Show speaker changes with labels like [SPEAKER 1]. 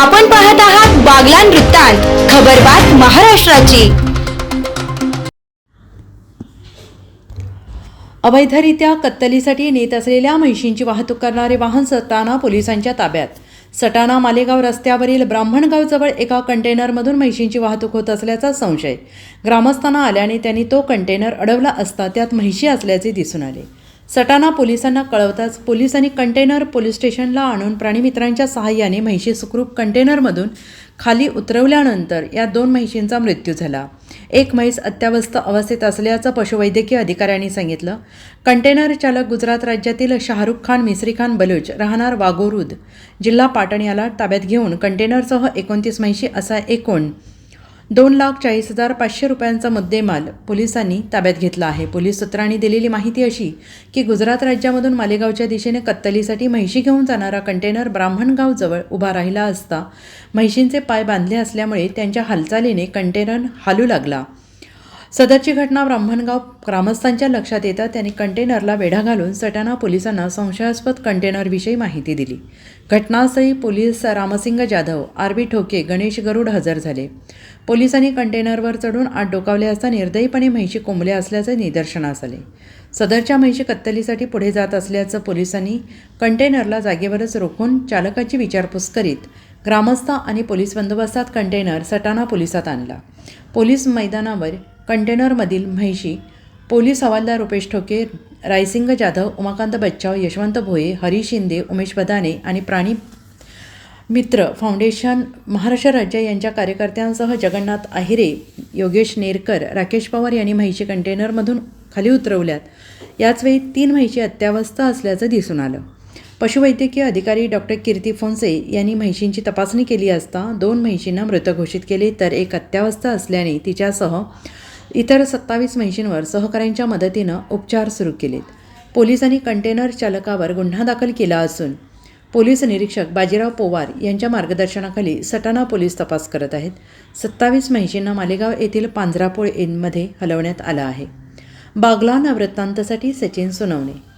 [SPEAKER 1] आपण पाहत आहात बागलान वृत्तांत खबरबात महाराष्ट्राची.
[SPEAKER 2] अवैधरित्या कत्तलीसाठी नेत असलेल्या म्हैशींची वाहतूक करणारे वाहन सटाणा पोलिसांच्या ताब्यात. सटाणा मालेगाव रस्त्यावरील ब्राह्मणगावजवळ एका कंटेनरमधून म्हैशींची वाहतूक होत असल्याचा संशय. ग्रामस्थांना आल्याने त्यांनी तो कंटेनर अडवला असता त्यात म्हैशी असल्याचे दिसून आले. सटाणा पोलिसांना कळवताच पोलिसांनी कंटेनर पोलीस स्टेशनला आणून प्राणीमित्रांच्या सहाय्याने म्हैशी सुखरूप कंटेनरमधून खाली उतरवल्यानंतर या दोन म्हैशींचा मृत्यू झाला. एक म्हैस अत्यावस्थ अवस्थेत असल्याचं पशुवैद्यकीय अधिकाऱ्यांनी सांगितलं. कंटेनर चालक गुजरात राज्यातील शाहरुख खान मिसरी खान बलूच राहणार वागोरुद जिल्हा पाटण याला ताब्यात घेऊन कंटेनरसह एकोणतीस म्हैशी असा एकूण दोन लाख चाळीस हजार पाचशे रुपयांचा मुद्देमाल पोलिसांनी ताब्यात घेतला आहे. पोलीस सूत्रांनी दिलेली माहिती अशी की गुजरात राज्यामधून मालेगावच्या दिशेने कत्तलीसाठी म्हैशी घेऊन जाणारा कंटेनर ब्राह्मणगावजवळ उभा राहिला असता म्हैशींचे पाय बांधले असल्यामुळे त्यांच्या हालचालीने कंटेनर हालू लागला. सदरची घटना ब्राह्मणगाव ग्रामस्थांच्या लक्षात येता त्यांनी कंटेनरला वेढा घालून सटाणा पोलिसांना संशयास्पद कंटेनरविषयी माहिती दिली. घटनास्थळी पोलीस रामसिंग जाधव आरबी ठोके गणेश गरुड हजर झाले. पोलिसांनी कंटेनरवर चढून आत डोकावले असता निर्दयीपणे म्हैशी कोंबल्या असल्याचे निदर्शनास आले. सदरच्या म्हैशी कत्तलीसाठी पुढे जात असल्याचं पोलिसांनी कंटेनरला जागेवरच रोखून चालकाची विचारपूस करीत ग्रामस्थ आणि पोलीस बंदोबस्तात कंटेनर सटाणा पोलिसात आणला. पोलीस मैदानावर कंटेनरमधील म्हैशी पोलीस हवालदार रुपेश ठोके रायसिंग जाधव उमाकांत बच्चाव यशवंत भोये हरी शिंदे उमेश बदाने आणि प्राणी मित्र फाउंडेशन महाराष्ट्र राज्य यांच्या कार्यकर्त्यांसह जगन्नाथ आहिरे योगेश नेरकर राकेश पवार यांनी म्हैशी कंटेनरमधून खाली उतरवल्यात. याचवेळी तीन म्हैशी अत्यावस्था असल्याचं दिसून आलं. पशुवैद्यकीय अधिकारी डॉक्टर कीर्ती फोन्से यांनी म्हैशींची तपासणी केली असता दोन म्हैशींना मृत घोषित केले तर एक अत्यावस्था असल्याने तिच्यासह इतर सत्तावीस म्हैशींवर सहकाऱ्यांच्या मदतीनं उपचार सुरू केलेत. पोलिसांनी कंटेनर चालकावर गुन्हा दाखल केला असून पोलीस निरीक्षक बाजीराव पोवार यांच्या मार्गदर्शनाखाली सटाणा पोलीस तपास करत आहेत. सत्तावीस म्हैशींना मालेगाव येथील पांजरापोळ इनमध्ये हलवण्यात आलं आहे. बागलान वृत्तांतासाठी सचिन सोनवणे.